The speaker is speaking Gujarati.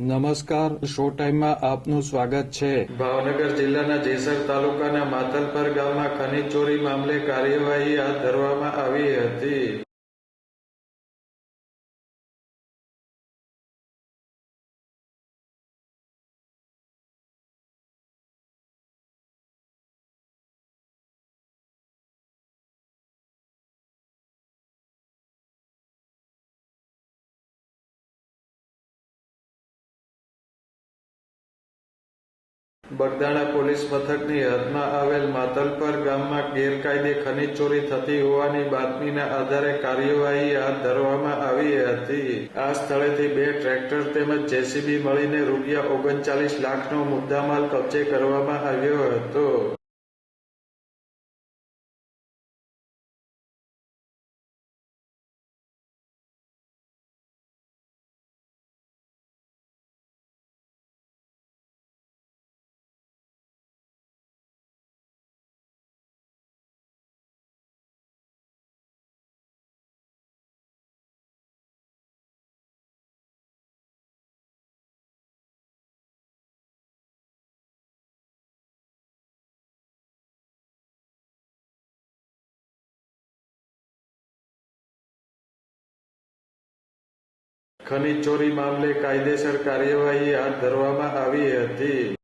નમસ્કાર, શો ટાઈમમાં આપનું સ્વાગત છે. ભાવનગર જિલ્લાના જેસર તાલુકાના માતલપર ગામમાં ખનીજ ચોરી મામલે કાર્યવાહી હાથ ધરવામાં આવી હતી. બગદાણા પોલીસ મથકની હદમાં આવેલ માતલપર ગામમાં ગેરકાયદે ખનીજ ચોરી થતી હોવાની બાતમીના આધારે કાર્યવાહી હાથ ધરવામાં આવી હતી. આ સ્થળેથી બે ટ્રેક્ટર તેમજ જેસીબી મળીને રૂપિયા ઓગણચાલીસ લાખનો મુદ્દામાલ કબજે કરવામાં આવ્યો હતો. ખનીજ ચોરી મામલે કાયદેસર કાર્યવાહી હાથ ધરવામાં આવી હતી.